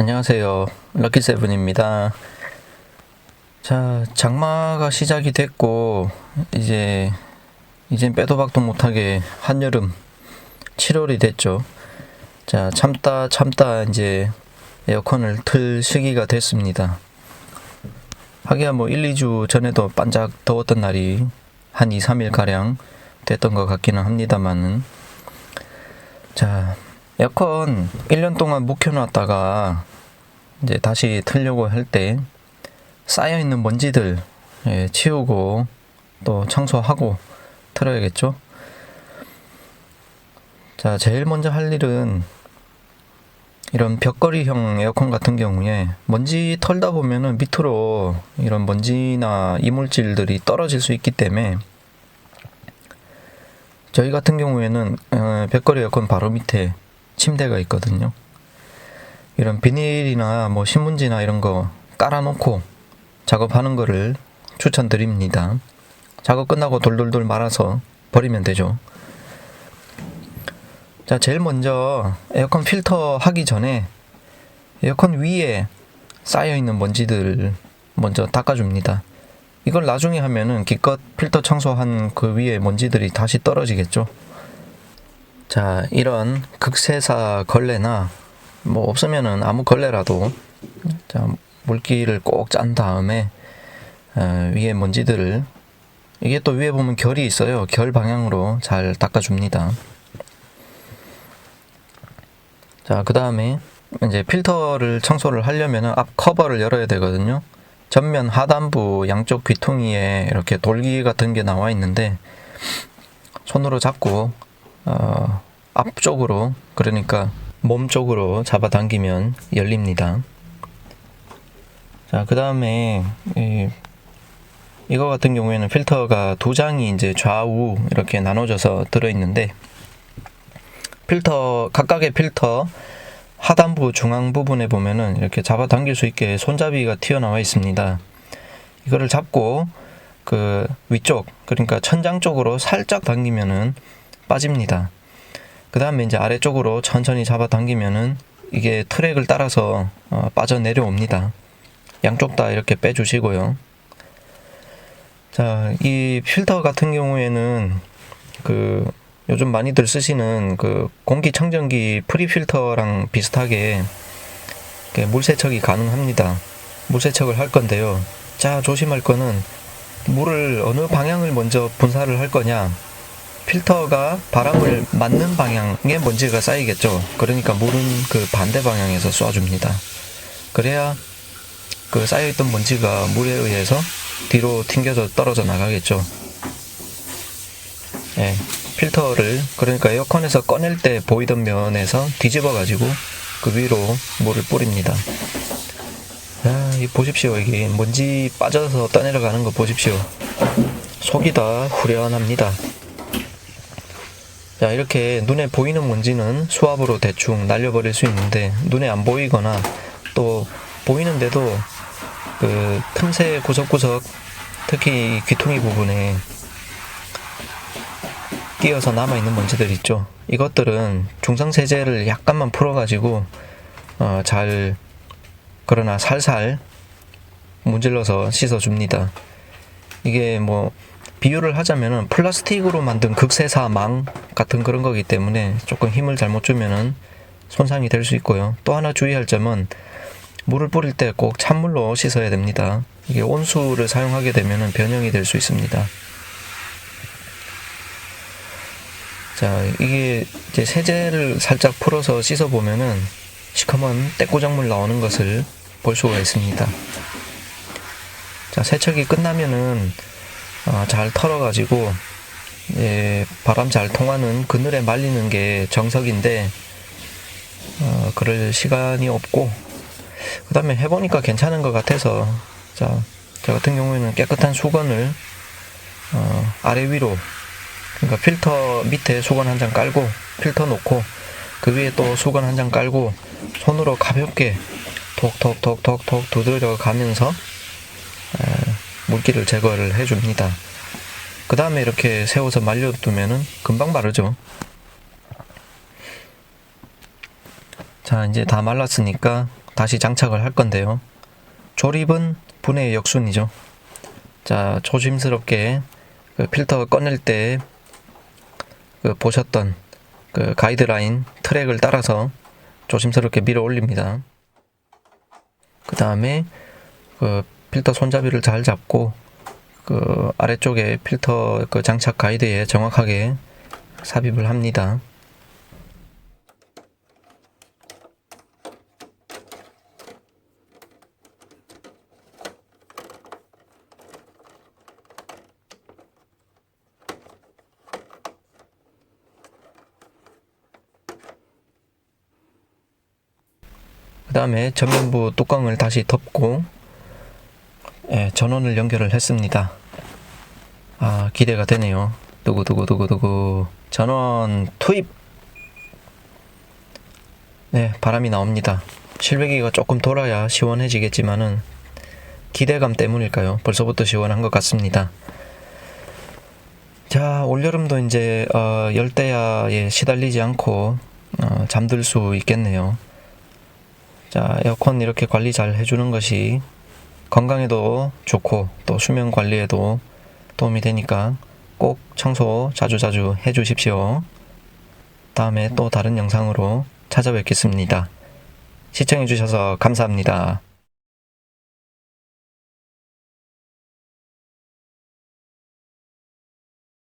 안녕하세요. 럭키세븐입니다. 자, 장마가 시작이 됐고, 이제, 이젠 빼도 박도 못하게 한여름 7월이 됐죠. 자, 참다 참다 이제 에어컨을 틀 시기가 됐습니다. 하기야 뭐 1, 2주 전에도 반짝 더웠던 날이 한 2, 3일 가량 됐던 것 같기는 합니다만은 자, 에어컨 1년 동안 묵혀놨다가 이제 다시 틀려고 할 때 쌓여있는 먼지들 예, 치우고 또 청소하고 틀어야겠죠. 자, 제일 먼저 할 일은 이런 벽걸이형 에어컨 같은 경우에 먼지 털다 보면은 밑으로 이런 먼지나 이물질들이 떨어질 수 있기 때문에 저희 같은 경우에는 어, 벽걸이 에어컨 바로 밑에 침대가 있거든요. 이런 비닐이나 뭐 신문지나 이런 거 깔아놓고 작업하는 거를 추천드립니다. 작업 끝나고 돌돌돌 말아서 버리면 되죠. 자, 제일 먼저 에어컨 필터 하기 전에 에어컨 위에 쌓여 있는 먼지들 먼저 닦아줍니다. 이걸 나중에 하면은 기껏 필터 청소한 그 위에 먼지들이 다시 떨어지겠죠. 자, 이런 극세사 걸레나 뭐 없으면은 아무 걸레라도 자, 물기를 꼭 짠 다음에 어, 위에 먼지들을 이게 또 위에 보면 결이 있어요. 결 방향으로 잘 닦아줍니다. 자, 그 다음에 이제 필터를 청소를 하려면은 앞 커버를 열어야 되거든요. 전면 하단부 양쪽 귀퉁이에 이렇게 돌기 같은 게 나와 있는데 손으로 잡고 어, 앞쪽으로 그러니까 몸 쪽으로 잡아당기면 열립니다. 자, 그 다음에 이, 이거 같은 경우에는 필터가 두 장이 이제 좌우 이렇게 나눠져서 들어 있는데 필터 각각의 필터 하단부 중앙 부분에 보면은 이렇게 잡아당길 수 있게 손잡이가 튀어나와 있습니다. 이거를 잡고 그 위쪽 그러니까 천장 쪽으로 살짝 당기면은 빠집니다. 그 다음에 이제 아래쪽으로 천천히 잡아당기면은 이게 트랙을 따라서 어, 빠져 내려옵니다. 양쪽 다 이렇게 빼주시고요. 자, 이 필터 같은 경우에는 그 요즘 많이들 쓰시는 그 공기청정기 프리필터랑 비슷하게 이렇게 물 세척이 가능합니다. 물 세척을 할 건데요. 자, 조심할 거는 물을 어느 방향을 먼저 분사를 할 거냐. 필터가 바람을 맞는 방향에 먼지가 쌓이겠죠. 그러니까 물은 그 반대 방향에서 쏴줍니다. 그래야 그 쌓여있던 먼지가 물에 의해서 뒤로 튕겨져 떨어져 나가겠죠. 예, 필터를 그러니까 에어컨에서 꺼낼 때 보이던 면에서 뒤집어 가지고 그 위로 물을 뿌립니다. 아, 이 보십시오. 이게 먼지 빠져서 떠내려가는 거 보십시오. 속이 다 후련합니다. 자, 이렇게 눈에 보이는 먼지는 수압으로 대충 날려버릴 수 있는데 눈에 안 보이거나 또 보이는데도 그 틈새 구석구석 특히 귀퉁이 부분에 끼어서 남아있는 먼지들 있죠. 이것들은 중성세제를 약간만 풀어가지고 어, 잘 그러나 살살 문질러서 씻어줍니다. 이게 뭐 비유를 하자면은 플라스틱으로 만든 극세사 망 같은 그런 거기 때문에 조금 힘을 잘못 주면은 손상이 될 수 있고요. 또 하나 주의할 점은 물을 뿌릴 때 꼭 찬물로 씻어야 됩니다. 이게 온수를 사용하게 되면은 변형이 될 수 있습니다. 자, 이게 이제 세제를 살짝 풀어서 씻어 보면은 시커먼 때꾸작물 나오는 것을 볼 수가 있습니다. 자, 세척이 끝나면은 어, 잘 털어가지고 예, 바람 잘 통하는 그늘에 말리는 게 정석인데 어, 그럴 시간이 없고 그 다음에 해보니까 괜찮은 것 같아서 자, 저 같은 경우에는 깨끗한 수건을 어, 아래 위로 그러니까 필터 밑에 수건 한 장 깔고 필터 놓고 그 위에 또 수건 한 장 깔고 손으로 가볍게 톡톡톡톡톡 두드려 가면서 에, 물기를 제거를 해줍니다. 그 다음에 이렇게 세워서 말려두면은 금방 마르죠. 자, 이제 다 말랐으니까 다시 장착을 할 건데요. 조립은 분해 역순이죠. 자, 조심스럽게 그 필터 꺼낼 때 그 보셨던 그 가이드라인 트랙을 따라서 조심스럽게 밀어 올립니다. 그 다음에 그 필터 손잡이를 잘 잡고 그 아래쪽에 필터 그 장착 가이드에 정확하게 삽입을 합니다. 그 다음에 전면부 뚜껑을 다시 덮고 예, 전원을 연결을 했습니다. 아 기대가 되네요. 두구두구두구두구 전원 투입. 네 바람이 나옵니다. 실외기가 조금 돌아야 시원해지겠지만은 기대감 때문일까요? 벌써부터 시원한 것 같습니다. 자 올여름도 이제 어, 열대야에 시달리지 않고 어, 잠들 수 있겠네요. 자, 에어컨 이렇게 관리 잘 해주는 것이 건강에도 좋고 또 수면 관리에도 도움이 되니까 꼭 청소 자주 자주 해주십시오. 다음에 또 다른 영상으로 찾아뵙겠습니다. 시청해주셔서 감사합니다.